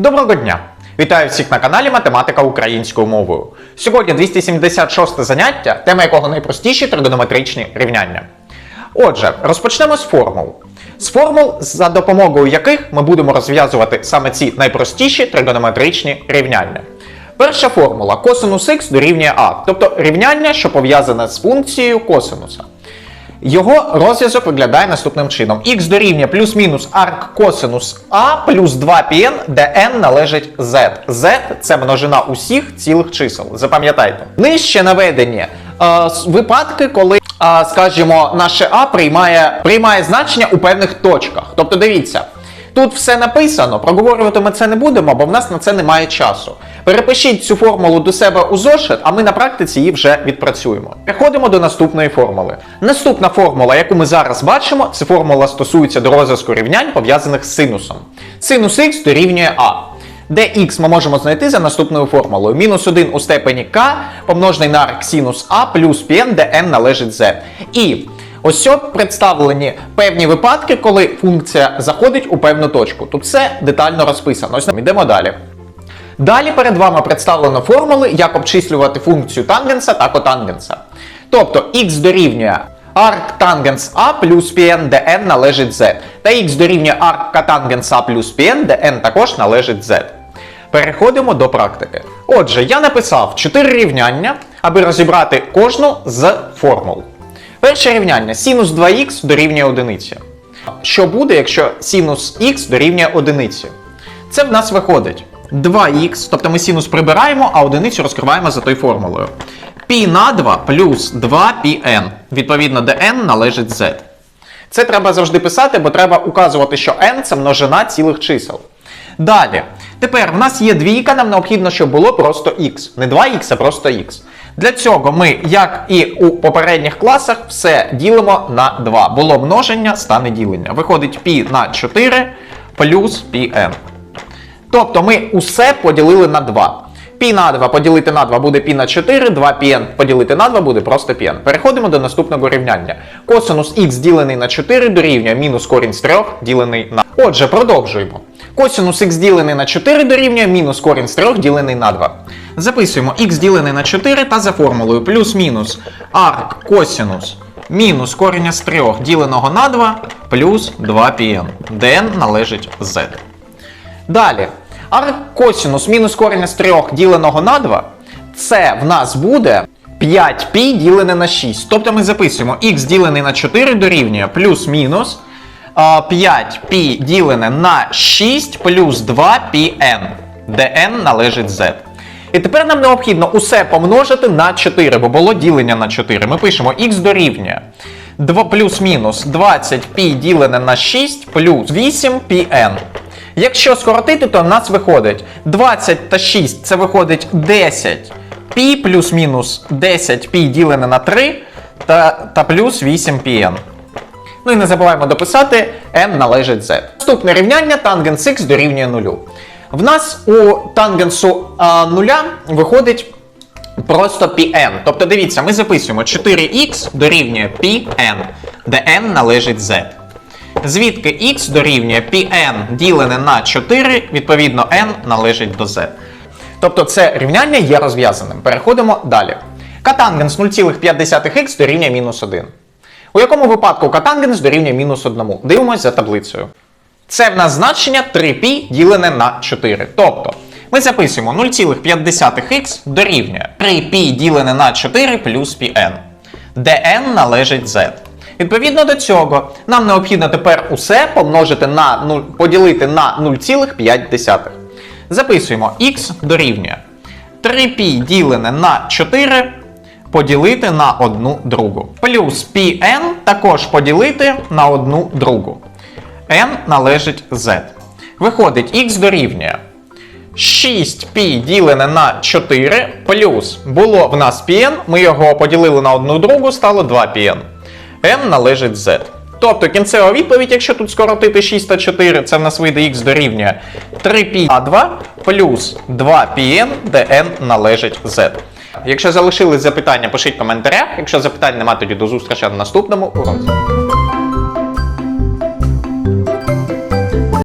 Доброго дня! Вітаю всіх на каналі Математика українською мовою. Сьогодні 276 заняття, тема якого найпростіші тригонометричні рівняння. Отже, розпочнемо з формул. З формул, за допомогою яких ми будемо розв'язувати саме ці найпростіші тригонометричні рівняння. Перша формула косинус х дорівнює а, тобто рівняння, що пов'язане з функцією косинуса. Його розв'язок виглядає наступним чином. х дорівнює плюс-мінус арк косинус А плюс 2πn, де n належить z. z – це множина усіх цілих чисел. Запам'ятайте. Нижче наведені е, випадки, коли, е, скажімо, наше А приймає, приймає значення у певних точках. Тобто дивіться. Тут все написано, проговорювати ми це не будемо, бо в нас на це немає часу. Перепишіть цю формулу до себе у зошит, а ми на практиці її вже відпрацюємо. Переходимо до наступної формули. Наступна формула, яку ми зараз бачимо, це формула стосується до розв'язку рівнянь, пов'язаних з синусом. Синус х дорівнює а. Де х ми можемо знайти за наступною формулою. Мінус 1 у степені k помножений на арк синус а плюс πn, де n належить z. І Ось от представлені певні випадки, коли функція заходить у певну точку. Тут все детально розписано. Ось йдемо далі. Далі перед вами представлено формули, як обчислювати функцію тангенса та котангенса. Тобто х дорівнює тангенс А плюс πn, де n належить z. Та х дорівнює котангенс А плюс πn, де n також належить z. Переходимо до практики. Отже, я написав 4 рівняння, аби розібрати кожну з формул. Перше рівняння синус 2х дорівнює одиниці. Що буде, якщо синус х дорівнює одиниці? Це в нас виходить 2х, тобто ми синус прибираємо, а одиницю розкриваємо за тою формулою. π на 2 плюс 2πn, відповідно, де n належить z. Це треба завжди писати, бо треба указувати, що n це множина цілих чисел. Далі. Тепер в нас є двійка, нам необхідно, щоб було просто x. Не 2х, а просто x. Для цього ми, як і у попередніх класах, все ділимо на 2. Було множення, стане ділення. Виходить π на 4 плюс πn. Тобто ми усе поділили на 2. Пі на 2 поділити на 2 буде пі на 4, 2 пн поділити на 2 буде просто пн. Переходимо до наступного рівняння. Косинус х ділений на 4 дорівнює мінус корінь з 3 ділений на. Отже, продовжуємо. Косинус х ділений на 4 дорівнює мінус корінь з 3 ділений на 2. Записуємо х ділений на 4 та за формулою плюс-мінус арк косинус мінус корінь з 3 діленого на 2 плюс 2 пн. Дн належить z. Далі. Арк косинус мінус коріння з 3 діленого на 2, це в нас буде 5π ділене на 6. Тобто ми записуємо х ділений на 4 дорівнює плюс-мінус а, 5π ділене на 6 плюс 2πn, де n належить z. І тепер нам необхідно усе помножити на 4, бо було ділення на 4. Ми пишемо х дорівнює 2 плюс-мінус 20π ділене на 6 плюс 8πn. Якщо скоротити, то в нас виходить 20 та 6 це виходить 10 пі плюс-мінус 10 пі ділене на 3 та, та плюс 8 πn. Ну і не забуваємо дописати n належить z. Наступне рівняння тангенс х дорівнює 0. В нас у тангенсу а, нуля виходить просто πn. Тобто дивіться, ми записуємо 4х дорівнює πn, де n належить z. Звідки х дорівнює πn ділене на 4, відповідно n належить до z. Тобто це рівняння є розв'язаним. Переходимо далі. Катангенс 0,5х дорівнює мінус 1. У якому випадку катангенс дорівнює мінус 1? Дивимось за таблицею. Це в нас значення 3π ділене на 4. Тобто ми записуємо 0,5х дорівнює 3π ділене на 4 плюс πn, де n належить z. Відповідно до цього, нам необхідно тепер усе помножити на 0, поділити на 0,5. Записуємо х дорівнює 3π ділене на 4 поділити на одну другу. Плюс πn також поділити на одну другу. n належить z. Виходить, х дорівнює 6π ділене на 4 плюс було в нас πn, ми його поділили на одну другу, стало 2πn. n належить z. Тобто кінцева відповідь, якщо тут скоротити 6 та 4, це в нас вийде x дорівнює 3πa2 плюс 2πn, де n належить z. Якщо залишились запитання, пишіть в коментарях. Якщо запитань немає, тоді до зустрічі на наступному уроці.